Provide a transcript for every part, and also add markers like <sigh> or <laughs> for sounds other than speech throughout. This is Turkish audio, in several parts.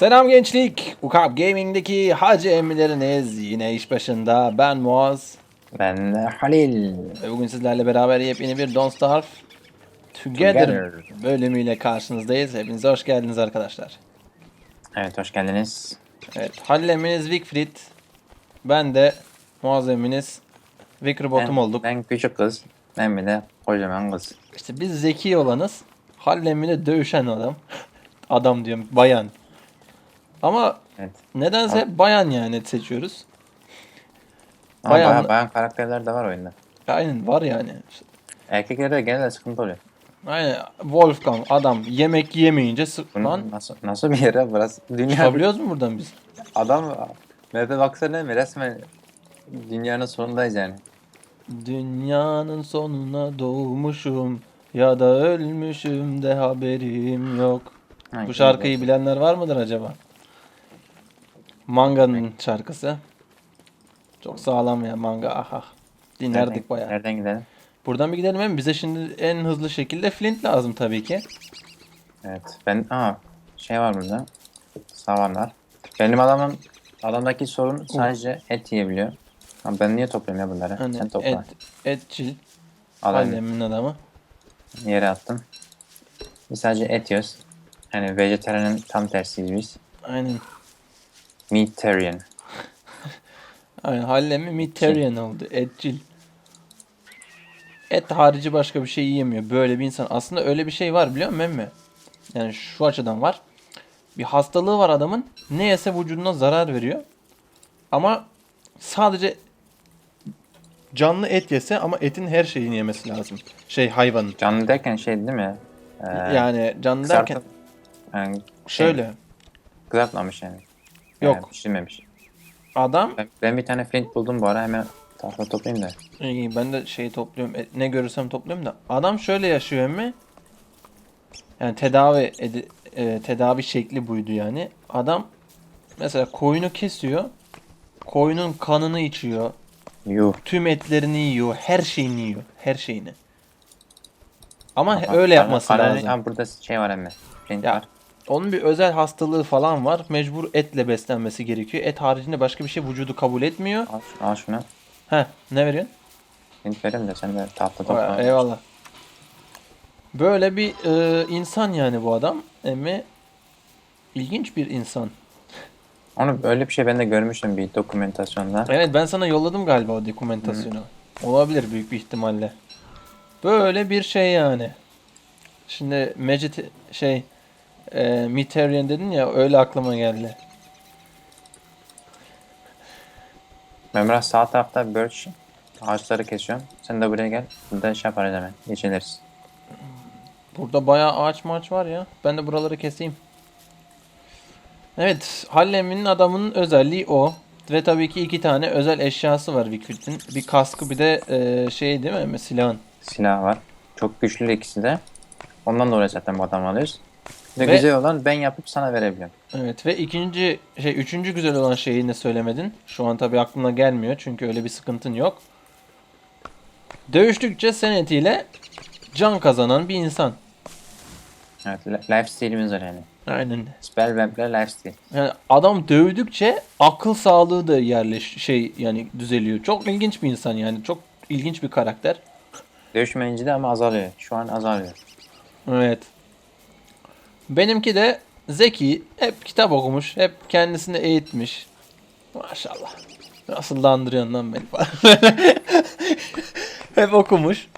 Selam gençlik. Ukap Gaming'deki hacı emmileriniz yine iş başında. Ben Muaz. Ben de Halil. Ve bugün sizlerle beraber yepyeni bir Don't Starve Together, Together. bölümüyle karşınızdayız. Hepinize hoş geldiniz arkadaşlar. Evet hoş geldiniz. Evet, Halil emminiz Wickfried. Ben de Muaz emminiz Wickerbottom ben, olduk. Ben küçük kız. Ben bir de kocaman kız. İşte biz zeki olanız. Halil emmine dövüşen adam. <laughs> adam diyorum, bayan. Ama Evet. nedense Abi. bayan yani seçiyoruz. Ama Bayan- bayan, bayan karakterler de var oyunda. Aynen var yani. Erkeklerde genelde sıkıntı oluyor. Aynen Wolfgang adam yemek yemeyince sık Bunun lan nasıl, nasıl bir yere burası? Dünya çıkabiliyoruz mu buradan biz? adam Mete baksana mi resmen dünyanın sonundayız yani. Dünyanın sonuna doğmuşum ya da ölmüşüm de haberim yok. Ha, Bu şarkıyı bilenler var mıdır acaba? Manga'nın şarkısı. Çok sağlam ya manga aha. Dinlerdik Nereden- bayağı. Nereden gidelim? Buradan bir gidelim hem bize şimdi en hızlı şekilde Flint lazım tabii ki. Evet. Ben aa şey var burada. Savan var. Benim adamın adamdaki sorun sadece et yiyebiliyor. Ama ben niye topluyorum ya bunları? Hani Sen topla. et, etçil, Adam Hallem'in adamı. yere attım. Biz sadece et yiyoruz. Yani vejetaryenin tam tersiyiz biz. Aynen. Meatarian. Aynen Hallemi Midtarian oldu. Etçil. Et harici başka bir şey yiyemiyor. Böyle bir insan. Aslında öyle bir şey var biliyor musun emmi? Yani şu açıdan var. Bir hastalığı var adamın. Ne yese vücuduna zarar veriyor. Ama sadece canlı et yese ama etin her şeyini yemesi lazım. Şey hayvanın. Canlı derken şey değil mi? Ee, Yani canlı derken yani şey, şöyle. Kızartmamış yani. Yok. Yani pişirmemiş. Adam Ben, ben bir tane flint buldum bu ara hemen tahta toplayayım da. İyi, ben de şey topluyorum. e, Ne görürsem topluyorum da. Adam şöyle yaşıyor emmi. Yani tedavi edi- e, tedavi şekli buydu yani. Adam mesela koyunu kesiyor. Koyunun kanını içiyor. Yuh. Tüm etlerini yiyor. Her şeyini yiyor. Her şeyini. Ama Bak, öyle yapması bana- lazım. Ha, burada şey var hemen. Flint Ya. var. Onun bir özel hastalığı falan var. Mecbur etle beslenmesi gerekiyor. Et haricinde başka bir şey vücudu kabul etmiyor. Al, al şunu. Heh, ne veriyorsun? Flint verim de sen de Vay, topla. Eyvallah. Böyle bir e, insan yani bu adam. Emi ilginç bir insan. Onu öyle bir şey ben de görmüştüm bir dokumentasyonda. Evet ben sana yolladım galiba o dokumentasyonu. Olabilir büyük bir ihtimalle. Böyle bir şey yani. Şimdi Magit şey e, Midtarian dedin ya öyle aklıma geldi. Biraz sağ tarafta birch ağaçları kesiyorum. Sen de buraya gel. Burada şey yaparız hemen. Geçiniriz. Burada bayağı ağaç maç var ya. Ben de buraları keseyim. Evet, Hallem'in adamının özelliği o. Ve tabii ki iki tane özel eşyası var Wickfield'in. Bir kaskı bir de e, şey değil mi? Silahın. Silah var. Çok güçlü ikisi de. Ondan dolayı zaten bu adamı alıyoruz. Ve, Ve- güzel olan ben yapıp sana verebiliyorum. Evet ve ikinci şey üçüncü güzel olan şeyi ne söylemedin? Şu an tabii aklına gelmiyor çünkü öyle bir sıkıntın yok. Dövüştükçe senetiyle can kazanan bir insan. Evet, li- lifesteal'imiz var yani. Aynen. Spellwamp'le lifesteal. Yani adam dövdükçe akıl sağlığı da yerleş şey yani düzeliyor. Çok ilginç bir insan yani. Çok ilginç bir karakter. Dövüşmeyince de ama azalıyor. Şu an azalıyor. Evet. Benimki de zeki. Hep kitap okumuş. Hep kendisini eğitmiş. Maşallah. Nasıl landırıyorsun lan beni falan. <laughs> hep okumuş.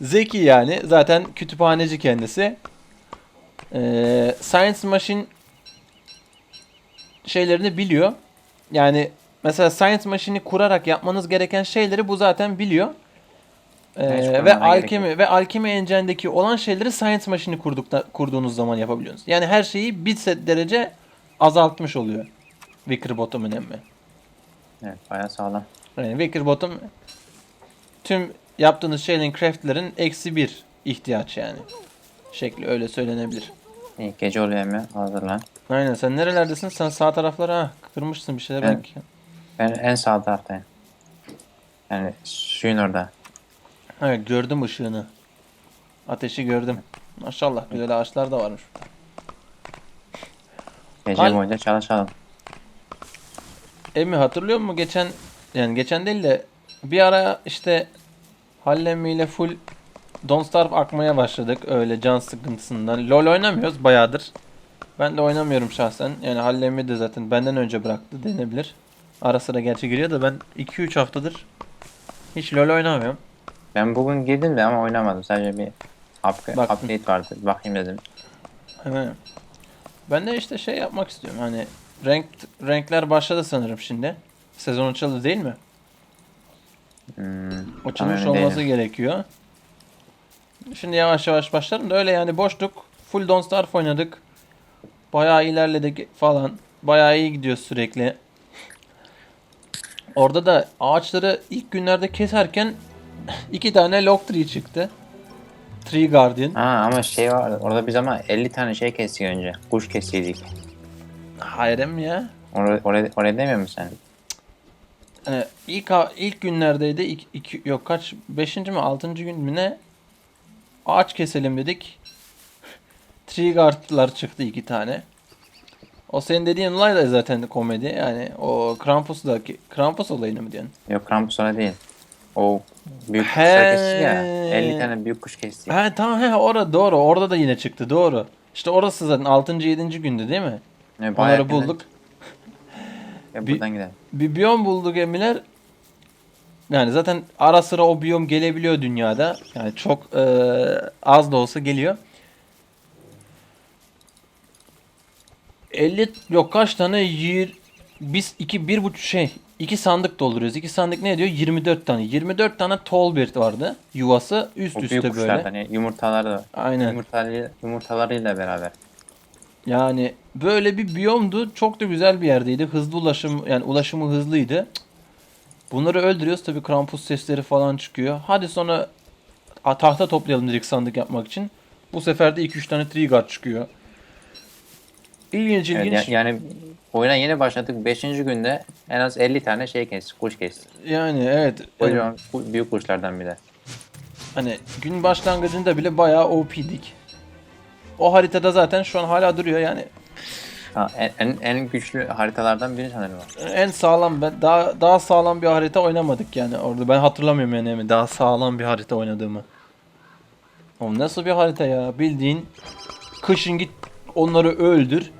Zeki yani. Zaten kütüphaneci kendisi. Ee, Science Machine şeylerini biliyor. Yani mesela Science Machine'i kurarak yapmanız gereken şeyleri bu zaten biliyor. Ee, ve alkemi ve alkemi engine'deki olan şeyleri Science Machine'i kurdukta, kurduğunuz zaman yapabiliyorsunuz. Yani her şeyi bir set derece azaltmış oluyor. Wickerbottom önemli. Evet bayağı sağlam. Yani Wickerbottom tüm yaptığınız şeylerin craftlerin eksi bir ihtiyaç yani. Şekli öyle söylenebilir. İyi gece oluyor hemen hazırlan. Aynen sen nerelerdesin? Sen sağ taraflara ha, kırmışsın bir şeyler Ben- belki. Ben en sağ taraftayım. Yani suyun orada. Evet gördüm ışığını. Ateşi gördüm. Maşallah güzel ağaçlar da varmış. Gece Hal- boyunca çalışalım. Emi hatırlıyor musun geçen yani geçen değil de bir ara işte Hallemi ile full Don't Starve akmaya başladık öyle can sıkıntısından. LoL oynamıyoruz bayağıdır. Ben de oynamıyorum şahsen. Yani Hallemi de zaten benden önce bıraktı denebilir. Ara sıra gerçi giriyor da ben 2-3 haftadır hiç LoL oynamıyorum. Ben bugün girdim de ama oynamadım. Sadece bir up- Baktın. update vardı. Bakayım dedim. Hemen. Ben de işte şey yapmak istiyorum. Hani renk renkler başladı sanırım şimdi. Sezon açıldı değil mi? Hmm, Açılmış olması değilim. gerekiyor. Şimdi yavaş yavaş başlarım da öyle yani boşluk. Full Don't Starve oynadık. Bayağı ilerledik falan. Bayağı iyi gidiyor sürekli. Orada da ağaçları ilk günlerde keserken iki tane Log Tree çıktı. Tree Guardian. Ha ama şey var. Orada biz ama 50 tane şey kestik önce. Kuş kestiydik. Hayır mi ya? Oraya, oraya, oraya demiyor musun sen? Ee, ilk ilk günlerdeydi. İki, iki, yok kaç? Beşinci mi? Altıncı gün mü ne? Ağaç keselim dedik. <laughs> Tree guard'lar çıktı iki tane. O senin dediğin olay da zaten komedi. Yani o Krampus'daki Krampus olayını mı diyorsun? Yok Krampus orada değil. O büyük He. kuşlar kestik ya. 50 tane büyük kuş kestik. He tamam he orada doğru. Orada da yine çıktı doğru. İşte orası zaten 6. 7. gündü değil mi? Yani bayağı Onları bulduk. Ya Bir- buradan gidelim. Bir biyom bulduk emiler. Yani zaten ara sıra o biyom gelebiliyor dünyada. Yani çok eee, az da olsa geliyor. 50 yok kaç tane yir biz iki bir buçuk şey iki sandık dolduruyoruz. İki sandık ne ediyor? 24 tane. 24 tane tallbird vardı. Yuvası üst O büyük üste kuşlar böyle. hani yumurtaları da Aynen. yumurtaları, yumurtalarıyla beraber. Yani böyle bir biyomdu. Çok da güzel bir yerdeydi. Hızlı ulaşım yani ulaşımı hızlıydı. Bunları öldürüyoruz tabii krampus sesleri falan çıkıyor. Hadi sonra tahta toplayalım dedik sandık yapmak için. Bu sefer de 2-3 tane trigger çıkıyor. İlginç Evet, ilginç. ya- yani oyuna yeni başladık. 5. günde en az 50 tane şey kestik. Kuş kestik. Yani evet. Yani, Kocaman ku- büyük kuşlardan bir de. hani gün başlangıcında bile bayağı OP'dik. O haritada zaten şu an hala duruyor yani. Ha, en, en, en güçlü haritalardan biri sanırım o. En sağlam ben daha daha sağlam bir harita oynamadık yani orada ben hatırlamıyorum yani Emi, daha sağlam bir harita oynadığımı. O nasıl bir harita ya bildiğin kışın git onları öldür.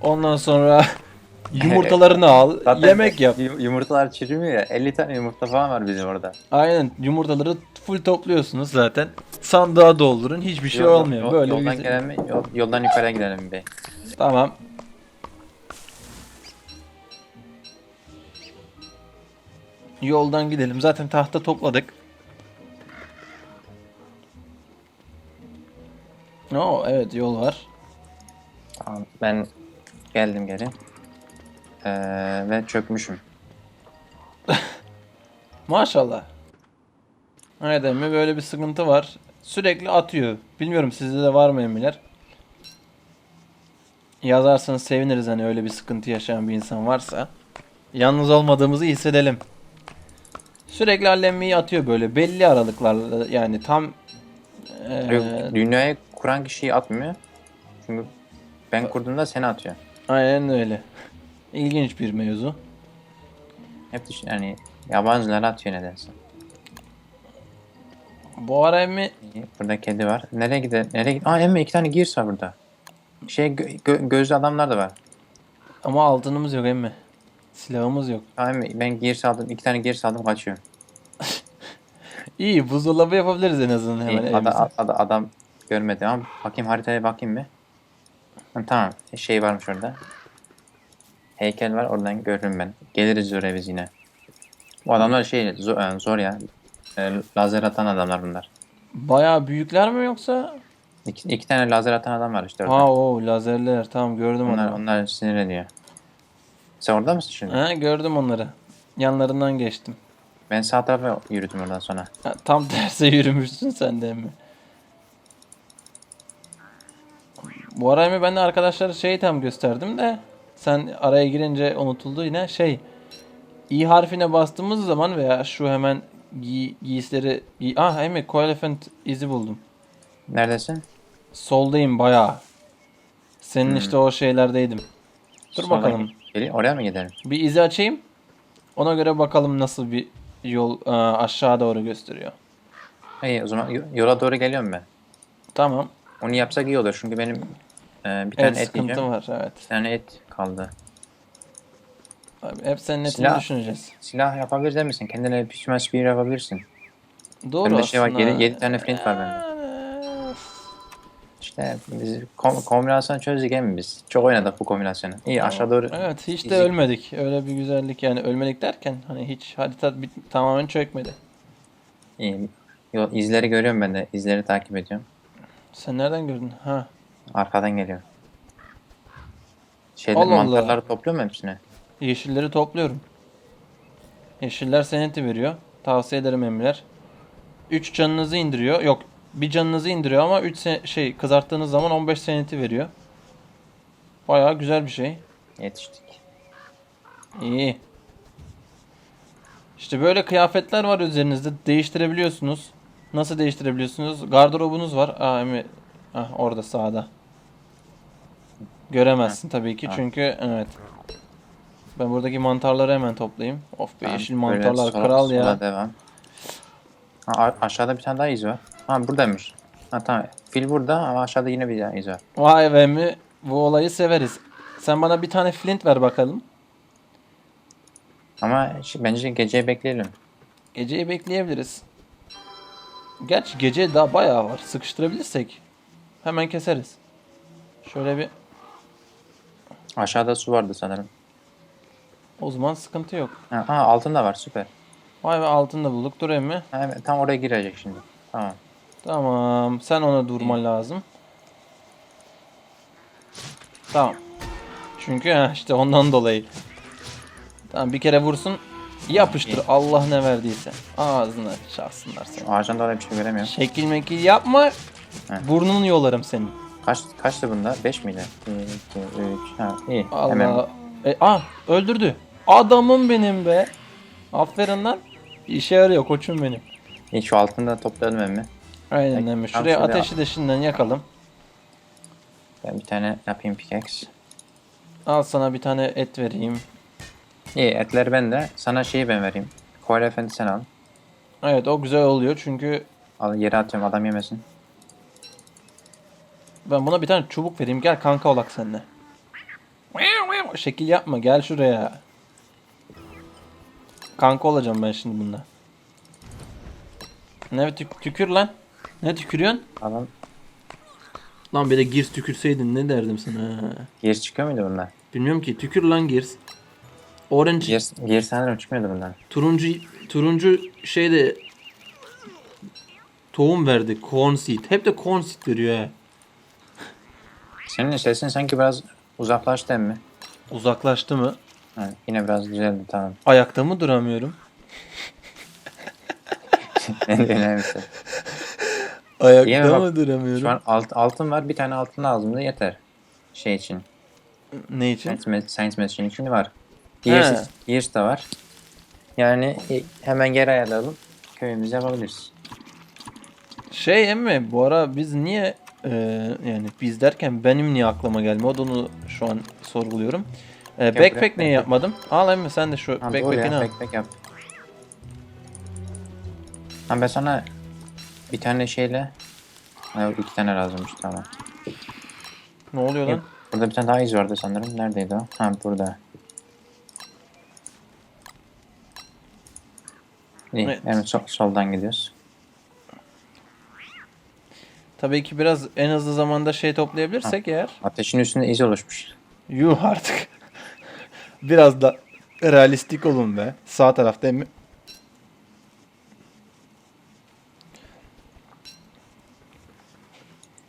Ondan sonra <laughs> yumurtalarını al, <laughs> Zaten yemek yap. yu- Yumurtalar çürümüyor ya. 50 tane yumurta falan var bizim orada. Aynen yumurtaları full topluyorsunuz zaten. Sandığa doldurun hiçbir şey Yol- olmuyor. yol- Böyle yoldan güzel- gelen mi? Yol- yoldan yukarıya gidelim bir. Tamam. Yoldan gidelim. Zaten tahta topladık. Oo evet yol var. Tamam, Ben geldim geri. Ee, ve çökmüşüm. <laughs> Maşallah. Evet emmi böyle bir sıkıntı var. Sürekli atıyor. Bilmiyorum sizde de var mı emmiler? Yazarsanız seviniriz hani öyle bir sıkıntı yaşayan bir insan varsa. Yalnız olmadığımızı hissedelim. Sürekli allemmeyi atıyor böyle belli aralıklarla yani tam eee, Yok, dünyayı kuran kişiyi atmıyor. Çünkü ben kurduğumda seni atıyor. aynen öyle. İlginç bir mevzu. Hep düşün yani yabancıları atıyor nedense. Bu ara emmi Burada kedi var. Nereye gidelim? Nereye gidelim? Aa Emre iki tane gears var burada. Şey gö- gö- gözlü adamlar da var. ama altınımız yok emmi. Silahımız yok. Aa Emre ben gears aldım. iki tane gears aldım kaçıyorum. <laughs> İyi buzdolabı yapabiliriz en azından hemen İyi, evimize. ada- ada- adam görmedi ama bakayım haritaya bakayım bir. Ha, tamam şey varmış orada. Heykel var oradan görürüm ben. Geliriz oraya biz yine. Bu adamlar şey zor, yani zor ya. E, lazer atan adamlar bunlar. Bayağı büyükler mi yoksa? İki, iki tane lazer atan adam var işte orada. Ha o lazerler tamam gördüm onlar, onları. onlar sinir ediyor. Sen orada mısın şimdi? Ha gördüm onları. Yanlarından geçtim. Ben sağ tarafa yürüdüm oradan sonra. Ha, tam <laughs> terse yürümüşsün sen de mi? Bu ara mı ben de arkadaşlara şey tam gösterdim de sen araya girince unutuldu yine şey i harfine bastığımız zaman veya şu hemen giy giysileri giy ah Emi Coelephant izi buldum. Neredesin? Soldayım bayağı. Senin Hmm. işte o şeylerdeydim. Dur Sola bakalım. Gel- oraya mı gidelim? Bir izi açayım. Ona göre bakalım nasıl bir yol e, aşağı doğru gösteriyor. İyi o zaman yo- yola doğru geliyorum ben. Tamam. Onu yapsak iyi olur çünkü benim e, bir tane Evet et yiyeceğim. var evet. Bir tane et kaldı. Abi, hep senin etini Silah. düşüneceğiz. Silah yapabilir misin? Kendine pişmez spear yapabilirsin. Doğru Bende şey var, aslında. yedi- yedi tane flint var bende. İşte biz kom- kombinasyon çözdük emin biz. Çok oynadık bu kombinasyonu. İyi aşağı doğru. Evet hiç de Fizik. ölmedik. Öyle bir güzellik yani ölmedik derken hani hiç harita bit- tamamen çökmedi. İyi. Yo, izleri görüyorum ben de. İzleri takip ediyorum. Sen nereden gördün? Ha. Arkadan geliyor. Şeyde Allah Allah. mantarları topluyor mu hepsini? Yeşilleri topluyorum. Yeşiller seneti veriyor. Tavsiye ederim emmiler. 3 canınızı indiriyor. Yok bir canınızı indiriyor ama 3 şey kızarttığınız zaman 15 seneti veriyor. Bayağı güzel bir şey. Yetiştik. İyi. İşte böyle kıyafetler var üzerinizde. Değiştirebiliyorsunuz. Nasıl değiştirebiliyorsunuz? Gardırobunuz var. Aa Emi. Ah, orada sağda. Göremezsin tabii ki Ha. çünkü evet. Ben buradaki mantarları hemen toplayayım. Of be Tamam, yeşil böyle mantarlar sola- kral sola ya. devam. Ha, a- aşağıda bir tane daha iz var. Ha buradaymış. Ha tamam. Fil burada ama aşağıda yine bir tane iz var. Vay be mi? Bu olayı severiz. Sen bana bir tane flint ver bakalım. Ama şi- bence geceyi bekleyelim. Geceyi bekleyebiliriz. Gerçi gece daha bayağı var. Sıkıştırabilirsek hemen keseriz. Şöyle bir Aşağıda su vardı sanırım. o zaman sıkıntı yok. Ha, ha altında var süper. Vay be altında bulduk. Dur emmi. Ha, evet, tam oraya girecek şimdi. Tamam. Tamam. Sen ona durman lazım. Tamam. Çünkü ha, işte ondan dolayı. Tamam bir kere vursun. Yapıştır. Allah ne verdiyse. Ağzına çalsınlar seni. Ağaçtan dolayı bir şey göremiyorum. Şekil mekil yapma. Heh. Burnunu yolarım senin. Kaç kaçtı bunda? 5 miydi? 1 2 3. Ha iyi. Allah. Hemen E, ah öldürdü. Adamım benim be. Aferin lan. İşe yarıyor koçum benim. iyi şu altında toplayalım emmi. Aynen emmi. Şuraya ateşi deşinden yakalım. Ben bir tane yapayım pickaxe. Al sana bir tane et vereyim. İyi etler bende. Sana şeyi ben vereyim. Koala efendi sen al. Evet o güzel oluyor çünkü Al yere atıyorum adam yemesin. Ben buna bir tane çubuk vereyim. Gel kanka olak seninle. Şekil yapma gel şuraya. Kanka olacağım ben şimdi bununla. Ne tük tükür lan? Ne tükürüyorsun? Adam Lan bir de girs tükürseydin ne derdim sana. gir çıkıyor muydu bunlar? Bilmiyorum ki tükür lan girs. Orange Gir, gir sanırım çıkmıyordu bunlar. turuncu turuncu şeyde tohum verdi. Corn seed. Hep de corn seed veriyor he. Senin sesin sanki biraz uzaklaştı emmi. Uzaklaştı mı? Ha, yine biraz düzeldi tamam. Ayakta mı duramıyorum? <laughs> en önemlisi. Ayakta bak, mı duramıyorum? Şu an alt, altın var. Bir tane altın lazım da yeter. Şey için. Ne için? Science, science Machine için var. He. Years, Years de var. Yani e, hemen geri ayarlayalım. Köyümüzü yapabiliriz. Şey emmi bu ara biz niye e, yani biz derken benim niye aklıma gelmedi onu şu an sorguluyorum. E, bırak, backpack niye backpack. yapmadım? Al emmi sen de şu Ha, backpack'ini al. Backpack yap. Ha, ben sana bir tane şeyle ha, iki tane lazımmış tamam. Ne oluyor lan? Burada bir tane daha iz vardı sanırım. Neredeydi o? Ha burada. İyi. Evet. Hemen sol- soldan gidiyoruz. Tabii ki biraz en hızlı zamanda şey toplayabilirsek eğer. Ateşin üstünde iz oluşmuş. Yuh artık. <laughs> biraz da realistik olun be. Sağ tarafta emmi.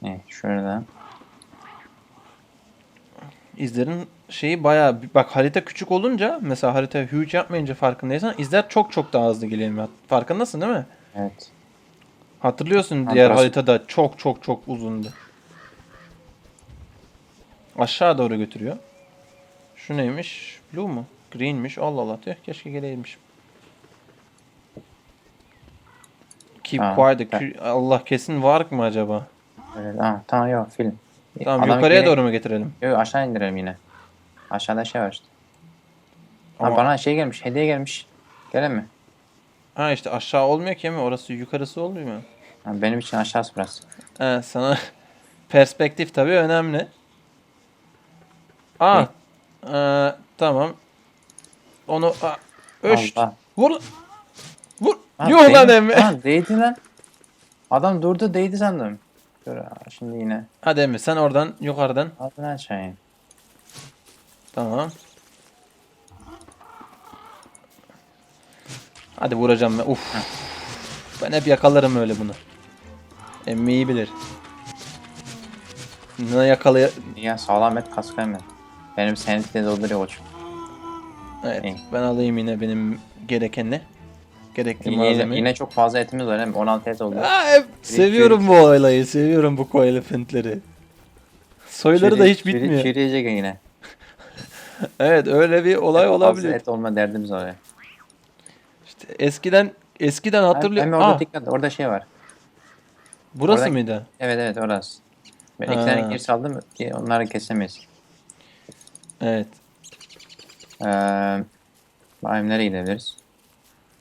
İyi. Şurada. İzlerin şeyi bayağı bak harita küçük olunca mesela harita huge yapmayınca farkındaysan izler çok çok daha hızlı geliyor. Farkındasın değil mi? Evet. Hatırlıyorsun Ha, diğer burası- haritada çok çok çok uzundu. Aşağı doğru götürüyor. Şu neymiş? Blue mu? Green'miş. Allah Allah. Tüh, keşke geleymişim. Keep Ha, quiet. güzel. Allah kesin var mı acaba? Öyle. Aa, tamam yok film. Tamam Adam yukarıya geri- doğru mu getirelim? Yok aşağı indirelim yine. Aşağıda şey var işte. Ha, Ama- bana şey gelmiş, hediye gelmiş. Gelen mi? Ha işte aşağı olmuyor ki mi? Orası yukarısı olmuyor mu? Ha, benim için aşağısı burası. He sana <laughs> perspektif tabii önemli. Aa. ee, tamam. Onu aa, öş. Allah. Vur. Vur. Ha, Yuh lan değdi- emmi. Ha, değdi lan. Adam durdu değdi sandım. Dur şimdi yine. Hadi emmi sen oradan yukarıdan. Altına aşağı in. Tamam. Hadi vuracağım ben. Uf. Ben hep yakalarım öyle bunu. Emmi iyi bilir. Ne yakalaya... Ya sağlam et kaskı hemen. Benim senetli dolduruyor koçum. Evet. İyi. Ben alayım yine benim gerekenini. Gerekli Yine, malzemeyi. yine çok fazla etimiz var hem 16 et oldu. Aa, hep seviyorum bu olayı. Seviyorum bu koelefantleri. Soyları da hiç Çürü- bitmiyor. Çürüyecek yine. <laughs> Evet öyle bir olay Fazla olabilir. et olma derdimiz var. ya. İşte eskiden eskiden Hem hatırlıyorum. orada Aa, dikkat orada şey var. burası orada- mıydı? Evet evet orası. Ben iki Ha. tane geri saldım ki onları kesemeyiz. Evet. Ee, bakayım nereye gidebiliriz?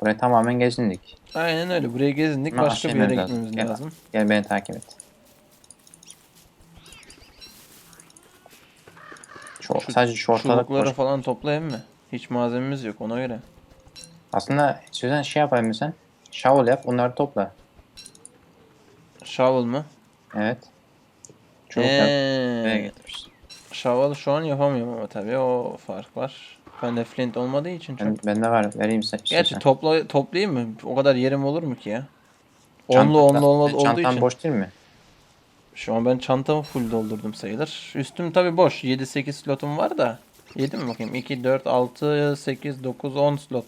Burayı tamamen gezindik. Aynen öyle. Buraya gezindik. Ama Başka bir aşağı yere inmemiz lazım. gitmemiz Gel. lazım. Gel beni takip et. Şu, Şu sadece şu ortalık Çubukları boş. falan toplayayım mı? Hiç malzememiz yok ona göre. Aslında Süzen şey yapayım sen? Shovel yap onları topla. Shovel mı? Evet. Çubuk yap. Buraya getir. shovel şu an yapamıyorum ama tabii o fark var. Bende flint olmadığı için çok. Ben, bende var vereyim sen. Gerçi istiyorsan. topla, toplayayım mı? O kadar yerim olur mu ki ya? Onlu onlu olmadı olduğu Çantan için. boş değil mi? Şu an ben çantamı full doldurdum sayılır. Üstüm tabi boş. 7-8 slotum var da. 7 mi bakayım? 2, 4, 6, 8, 9, 10 slot.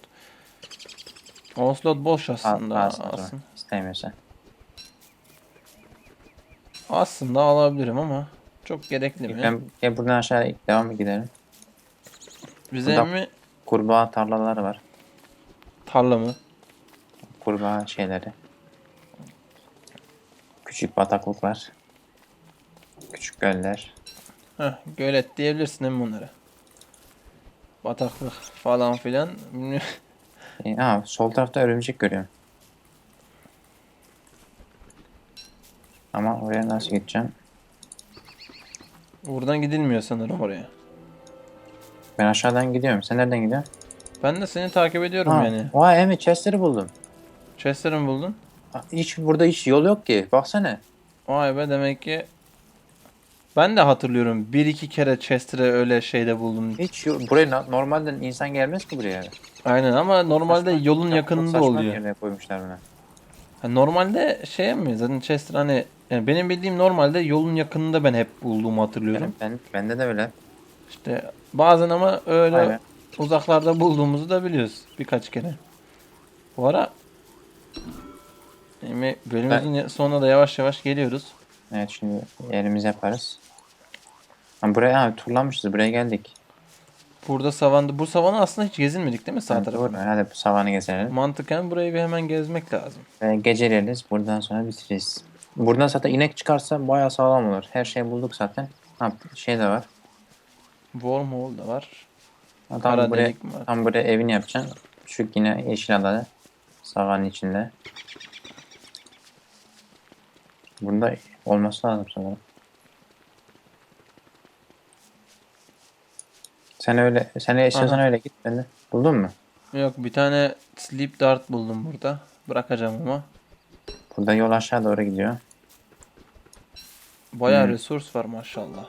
10 slot boş Al, aslında. zaman. aslında, İstemiyorsan. aslında alabilirim ama çok gerekli mi? Ben, gel buradan aşağı devam gidelim. Bize burada- mi Kurbağa tarlaları var. tarla mı? Kurbağa şeyleri. Küçük bataklıklar. Küçük göller. Heh, gölet diyebilirsin hem bunlara. Bataklık falan filan. E, aa, sol tarafta örümcek görüyorum. Ama oraya nasıl gideceğim? Buradan gidilmiyor sanırım oraya. Ben aşağıdan gidiyorum. Sen nereden gidiyorsun? Ben de seni takip ediyorum Ha, yani. Vay evet chestleri buldum. Chester'ı mı buldun? Hiç burada hiç yol yok ki. Baksana. Vay be demek ki ben de hatırlıyorum. Bir iki kere Chester'ı öyle şeyde buldum. Hiç yol, buraya na- normalde insan gelmez ki buraya. Aynen ama normalde Saçma- yolun çok yakınında saçma bir oluyor. yere koymuşlar bunu. Ha, normalde şey mi? Zaten Chester hani yani benim bildiğim normalde yolun yakınında ben hep bulduğumu hatırlıyorum. Benim, ben, bende de öyle. İşte bazen ama öyle Aynen. uzaklarda bulduğumuzu da biliyoruz birkaç kere. Bu ara yani bölümümüzün sonuna da yavaş yavaş geliyoruz. Evet şimdi yerimizi yaparız. Ha, buraya abi turlanmışız. Buraya geldik. Burada savanda bu savana aslında hiç gezilmedik değil mi sağ tarafı? doğru. Hadi bu savanı gezelim. Mantıken burayı bir hemen gezmek lazım. Ve geceleriz. Buradan sonra bitiririz. Buradan zaten inek çıkarsa bayağı sağlam olur. Her şeyi bulduk zaten. Ha, şey de var. Wormhole da var. Ha, Kara tam buraya, delik mi var? tam buraya evini yapacaksın. Şu yine yeşil adada. Savanın içinde. Bunda olması lazım sanırım. Sen öyle, sen istiyorsan Aha. öyle git ben de. Buldun mu? Yok bir tane sleep dart buldum burada. Bırakacağım ama. Burada yol aşağı doğru gidiyor. Bayağı Hmm. resurs var maşallah.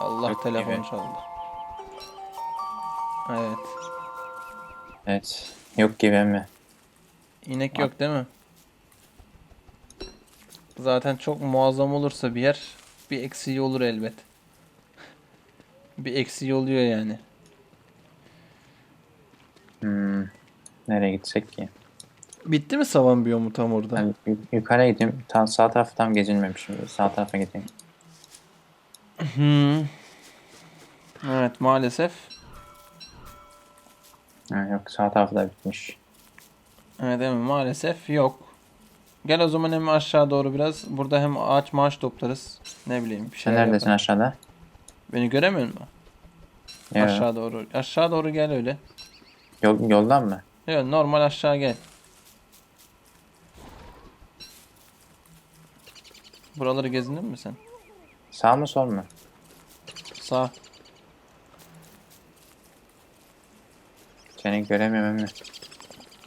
Allah Yok telefon gibi. çaldı. Evet. Evet. Yok gibi mi? İnek yok değil mi? Zaten çok muazzam olursa bir yer bir eksiği olur elbet. <laughs> bir eksiği oluyor yani. Hmm. Nereye gitsek ki? Bitti mi savan biyomu tam orada? Ben yu- yukarıya gideyim. Tam sağ tarafı tam gezilmemişim. Sağ tarafa gideyim. Hmm. Evet maalesef. Ha, yok sağ tarafı da bitmiş. Evet değil mi? Maalesef yok. Gel o zaman hem aşağı doğru biraz. Burada hem ağaç maaş toplarız. Ne bileyim bir Sen şeyler neredesin aşağıda? Beni göremiyor musun? Yok. Aşağı doğru. Aşağı doğru gel öyle. Yol, yoldan mı? Evet normal aşağı gel. Buraları gezindin mi sen? Sağ mı sol mu? Sağ. Seni göremiyorum.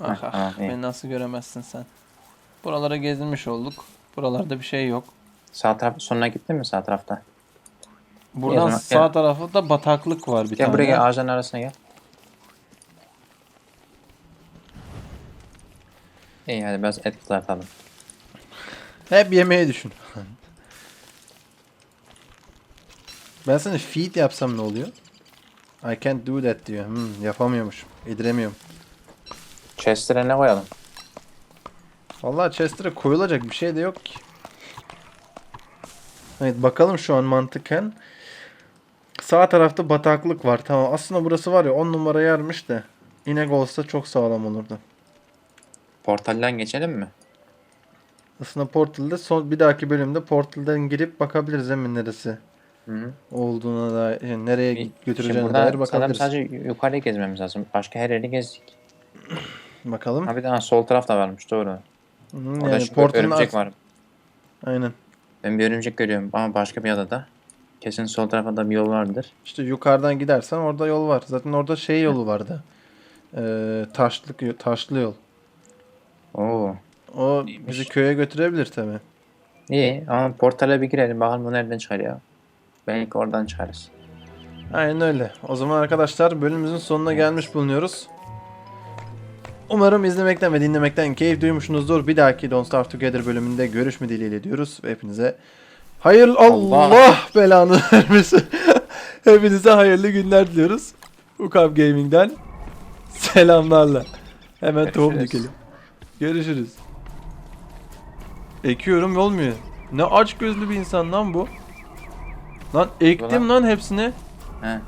Ah, Heh, ah, tamam, iyi. beni nasıl göremezsin sen? Buralara gezinmiş olduk. Buralarda bir şey yok. Sağ taraf sonuna gittin mi sağ tarafta? Buradan zaman sağ gel. tarafta bataklık var bir Gel tane. buraya gel ağaçların arasına gel. İyi hadi biraz et kızartalım. Hep yemeği düşün. ben sana feed yapsam ne oluyor? I can't do that diyor. Hmm, yapamıyormuş. Yediremiyorum. Chester'e ne koyalım? Vallahi Chester'a koyulacak bir şey de yok ki. Evet bakalım şu an mantıken. Sağ tarafta bataklık var. Tamam aslında burası var ya 10 numara yermiş de. İnek olsa çok sağlam olurdu. Portalden geçelim mi? Aslında Portal'da son bir dahaki bölümde Portal'dan girip bakabiliriz emin neresi Hı olduğuna dair, yani nereye Bir- götüreceğine dair bakabiliriz. sadece yukarıya gezmemiz lazım. Başka her yeri gezdik. Bakalım. Ha bir de ha, sol taraf da varmış doğru. Hı, Orada yani şu Portal'ın örümcek ar- var. Aynen. Ben bir örümcek görüyorum ama başka bir adada. Kesin sol tarafa da bir yol vardır. İşte yukarıdan gidersen orada yol var. Zaten orada şey yolu vardı. Ee, taşlık taşlı yol. Oo. O İyiymiş. bizi köye götürebilir tabi. İyi ama portale bir girelim bakalım bu nereden çıkarıyor. Belki oradan çıkarız. Aynen öyle. O zaman arkadaşlar bölümümüzün sonuna gelmiş bulunuyoruz. Umarım izlemekten ve dinlemekten keyif duymuşsunuzdur. Bir dahaki Don't Starve Together bölümünde görüşme dileğiyle diyoruz. Ve hepinize hayırlı Allah, Allah. belanı <laughs> vermesin. <laughs> hepinize hayırlı günler diliyoruz. Ukam Gaming'den selamlarla. Hemen tohum dikelim. Görüşürüz. Ekiyorum olmuyor. Ne aç gözlü bir insan lan bu. Lan ektim lan hepsini. He.